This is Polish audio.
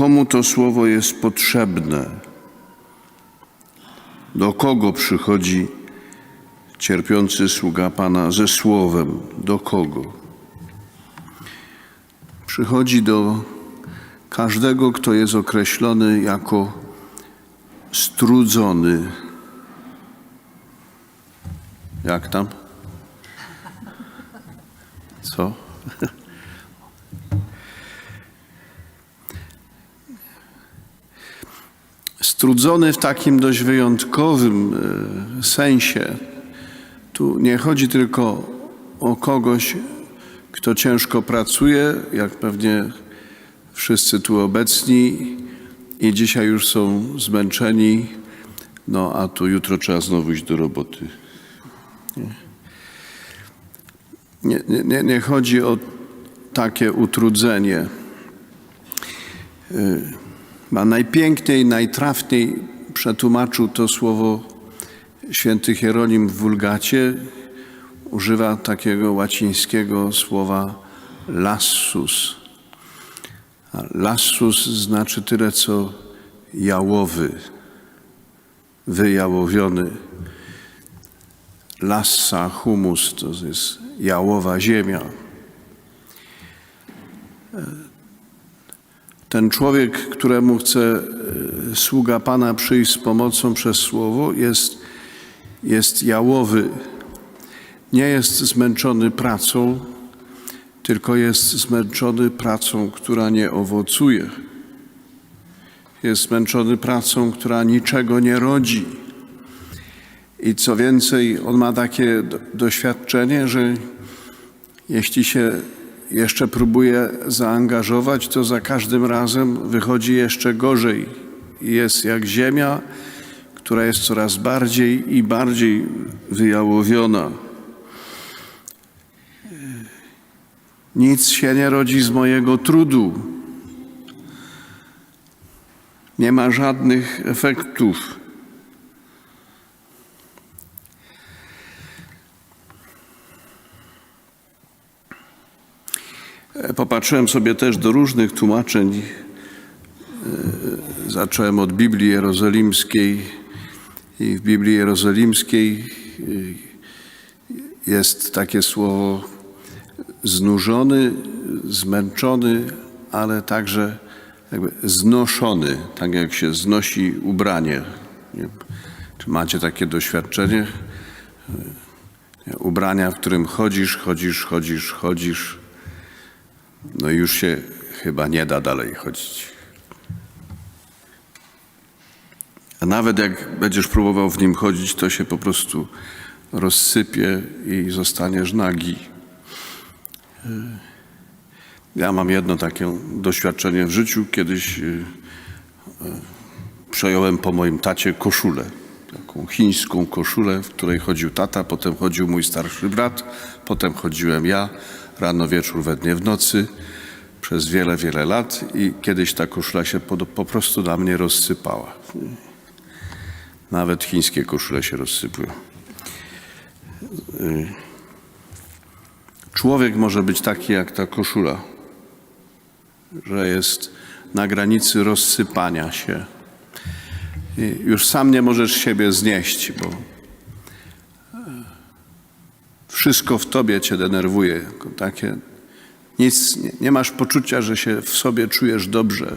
komu to słowo jest potrzebne? Do kogo przychodzi cierpiący sługa Pana ze słowem? Do kogo? Przychodzi do każdego, kto jest określony jako strudzony. Jak tam? Co? Strudzony w takim dość wyjątkowym e, sensie. Tu nie chodzi tylko o kogoś, kto ciężko pracuje, jak pewnie wszyscy tu obecni i dzisiaj już są zmęczeni, no a tu jutro trzeba znowu iść do roboty. Nie, nie, nie, nie chodzi o takie utrudzenie. Y, A najpiękniej, najtrafniej przetłumaczył to słowo święty Hieronim w Wulgacie. Używa takiego łacińskiego słowa lassus. A lassus znaczy tyle co jałowy, wyjałowiony. Lassa, humus to jest jałowa ziemia. Ten człowiek, któremu chce e, sługa Pana przyjść z pomocą przez słowo, jest, jest jałowy. Nie jest zmęczony pracą, tylko jest zmęczony pracą, która nie owocuje. Jest zmęczony pracą, która niczego nie rodzi. I co więcej, on ma takie do- doświadczenie, że jeśli się jeszcze próbuje zaangażować, to za każdym razem wychodzi jeszcze gorzej. Jest jak ziemia, która jest coraz bardziej i bardziej wyjałowiona. Nic się nie rodzi z mojego trudu. Nie ma żadnych efektów. Popatrzyłem sobie też do różnych tłumaczeń. E, Zacząłem od Biblii Jerozolimskiej i w Biblii Jerozolimskiej e, jest takie słowo znużony, zmęczony, ale także jakby znoszony, tak jak się znosi ubranie. Nie? Czy macie takie doświadczenie? E, Ubrania, w którym chodzisz, chodzisz, chodzisz, chodzisz. No już się chyba nie da dalej chodzić. A nawet jak będziesz próbował w nim chodzić, to się po prostu rozsypie i zostaniesz nagi. Ja mam jedno takie doświadczenie w życiu. Kiedyś y, y, przejąłem po moim tacie koszulę. Taką chińską koszulę, w której chodził tata, potem chodził mój starszy brat, potem chodziłem ja, rano, wieczór, we dnie, w nocy, przez wiele, wiele lat i kiedyś ta koszula się po, po prostu na mnie rozsypała. Nawet chińskie koszule się rozsypują. Człowiek może być taki jak ta koszula, że jest na granicy rozsypania się. Już sam nie możesz siebie znieść, bo wszystko w tobie cię denerwuje. Takie, nic, nie, nie masz poczucia, że się w sobie czujesz dobrze.